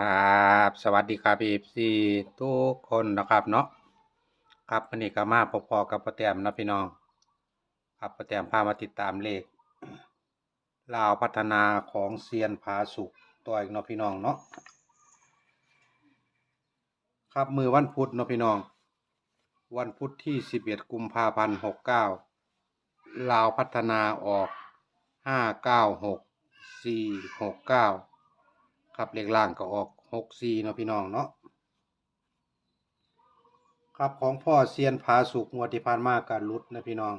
ครับสวัสดีครับเอฟซีทุกคนนะครับเนาะครับวันนี้ก็มาพอๆกับป้าแตมนะพี่น้อง ครับป้าแตมพามาติดตามเลขลาวพัฒนาของเซียนผาสุกตัวอีกเนาะพี่น้องเนาะครับมือวันพุธเนาะพี่น้อง วันพุธที่11กุมภาพันธ์69ลาวพัฒนาออก596 469 ครับเลขล่างก็ออกหกสี่เนาะพี่น้องเนาะครับของพ่อเซียนผาสุกงวดที่ผ่านมาการลุดนะพี่น้อง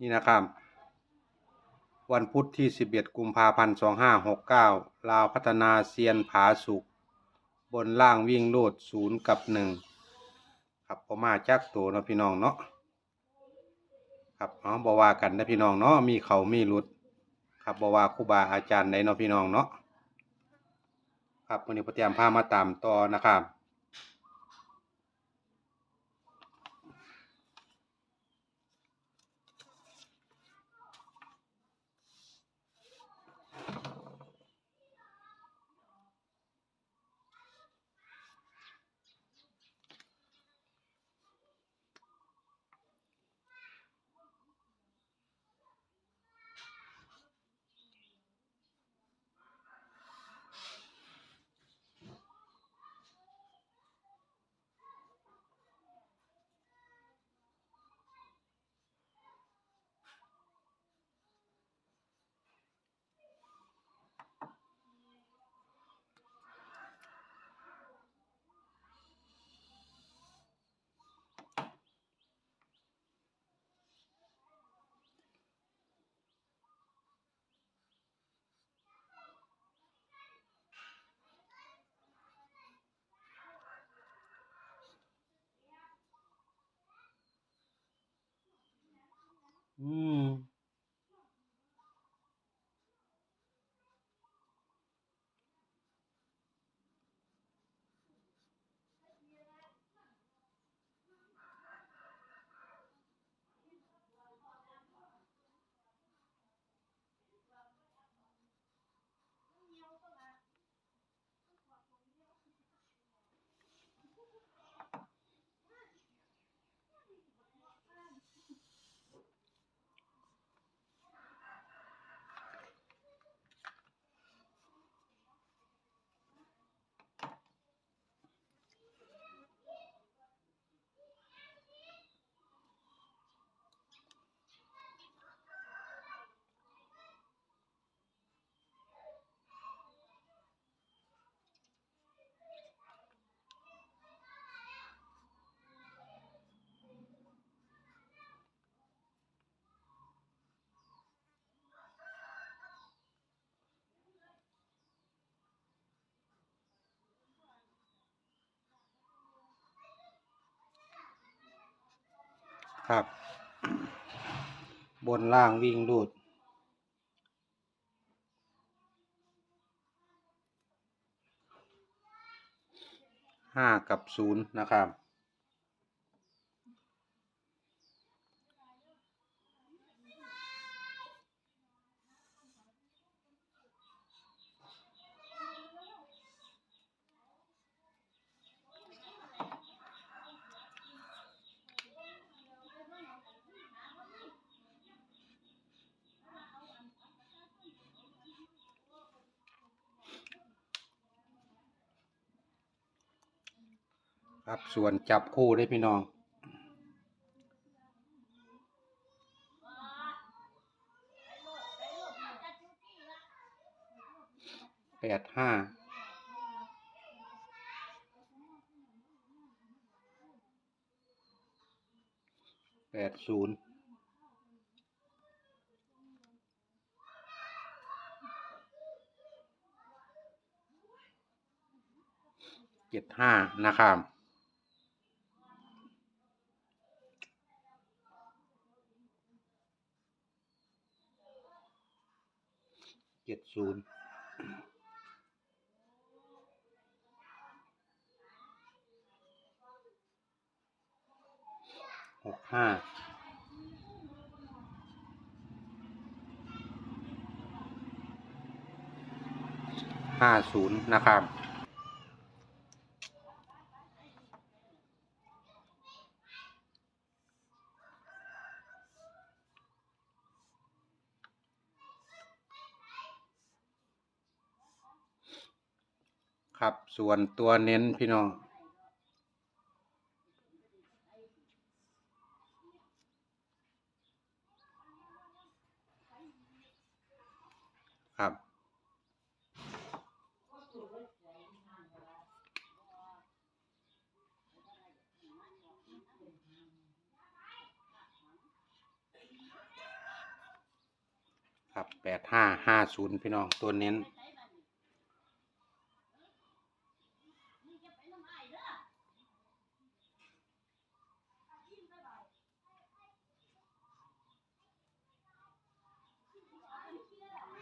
นี่นะครับ วันพุธที่ 11 กุมภาพันธ์ 2569 ลาวพัฒนาเซียนผาสุก บนล่างวิ่งโลดศูนย์กับหนึ่งครับพอมาจักตัวนะพี่น้องเนาะ ครับเอาบอว่ากันนะพี่น้องเนาะมีเขามีรุดครับบอว่าครูบาอาจารย์ใดเนาะพี่น้องเนาะครับวันนี้พอเตรียมพามาตามต่อนะครับ ครับ บนล่างวิ่งรูด ห้ากับศูนย์นะครับ ครับส่วนจับคู่ได้พี่น้อง แปดห้าแปดศูนย์เจ็ดห้านะครับ จ็ดศูนย์หกห้าห้าศูนย์นะครับ ครับ ส่วนตัวเน้นพี่น้อง ครับ ครับแปดห้าห้าศูนย์พี่น้องตัวเน้น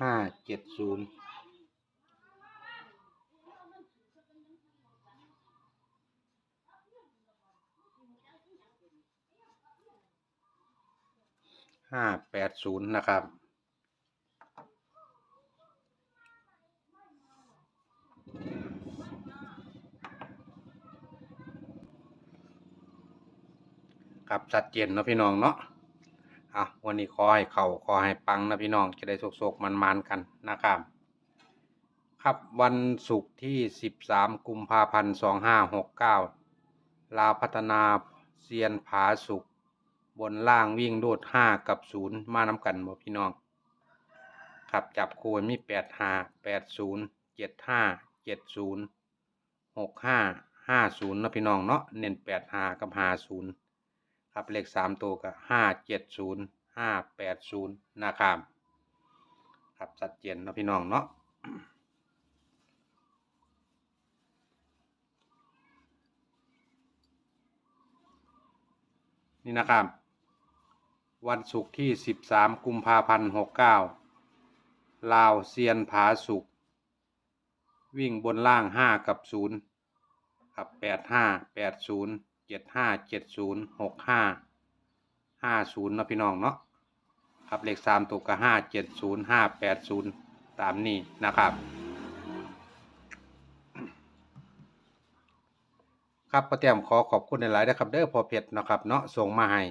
ห้าเจ็ดศูนย์ห้าแปดศูนย์นะครับครับชัดเจนเนาะพี่น้องเนาะ อะวันนี้ขอให้เขาขอให้ปังนะพี่น้องจะได้โศกๆมันๆกันนะครับ ครับวันศุกร์ที่ 13 กุมภาพันธ์2569 ลาพัฒนาเซียนผาสุกบนล่างวิ่งโดด 5 กับ 0 มานำกันบ่พี่น้อง ครับจับคู่มี 8 5 8 0 7 5 7 0 6 5 5 0นะพี่น้องเนาะเน้น8 5กับ 5 0 ครับเลขสามตัวก็ห้าเจ็ดศูนย์ห้าแปดศูนย์นะครับครับสัดเจนนะพี่น้องเนาะนี่นะครับ วันศุกร์ที่ 13 กุมภาพันธ์69 ลาวเซียนผาสุก วิ่งบนล่าง 5 กับ 0 กับ 85 80 เจ็ดห้าเจ็ดศูนย์หกห้าห้าศูนย์นะพี่น้องเนาะครับเลขสามตัวก็ห้าเจ็ดศูนย์ห้าแปดศูนย์ตามนี้นะครับ ครับพ่อเตรียมขอขอบคุณในหลายๆนะครับเด้อพอเพชรนะครับเนาะส่งมาให้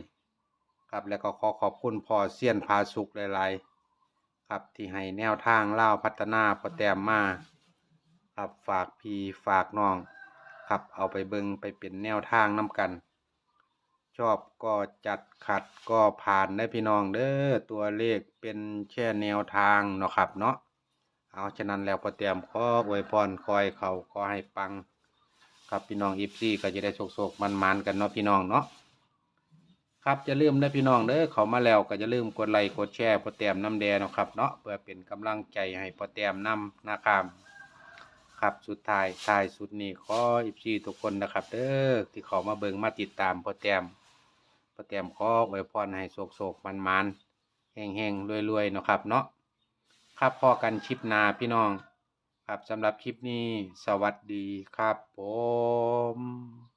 ครับแล้วก็ขอขอบคุณพอเซียนพาสุกหลายๆครับที่ให้แนวทางเล่าพัฒนาพอแต้มมาครับฝากพี่ฝากน้อง ครับ เอาไปเบิงไปเป็นแนวทางน้ำกัน ชอบก็จัดขัดก็ผ่านได้พี่น้องเด้อตัวเลขเป็นแค่แนวทางเนาะครับเนาะเอาฉะนั้นแล้วพอเตรียมขออวยพรคอยเขาขอให้ปัง ครับพี่น้องอีฟซี่ก็จะได้โศกๆมันๆกันเนาะพี่น้องเนาะครับจะลืมนะพี่น้องเด้อเขามาแล้วก็จะลืมกดไลค์กดแชร์พอแต้มน้ำแดงเนาะครับเนาะเพื่อเป็นกำลังใจให้พอแต้มน้ำนะครับ ครับสุดท้ายท้ายสุดนี้ขออีฟซีทุกคนนะครับเด้อที่เขามาเบิงมาติดตามพอแต้มพอแต้มขออวยพรให้โศกโศกมันมันแห่งแห่งรวยๆเนาะครับเนาะครับพอกันชิปนาพี่น้อง ครับสำหรับคลิปนี้สวัสดีครับผม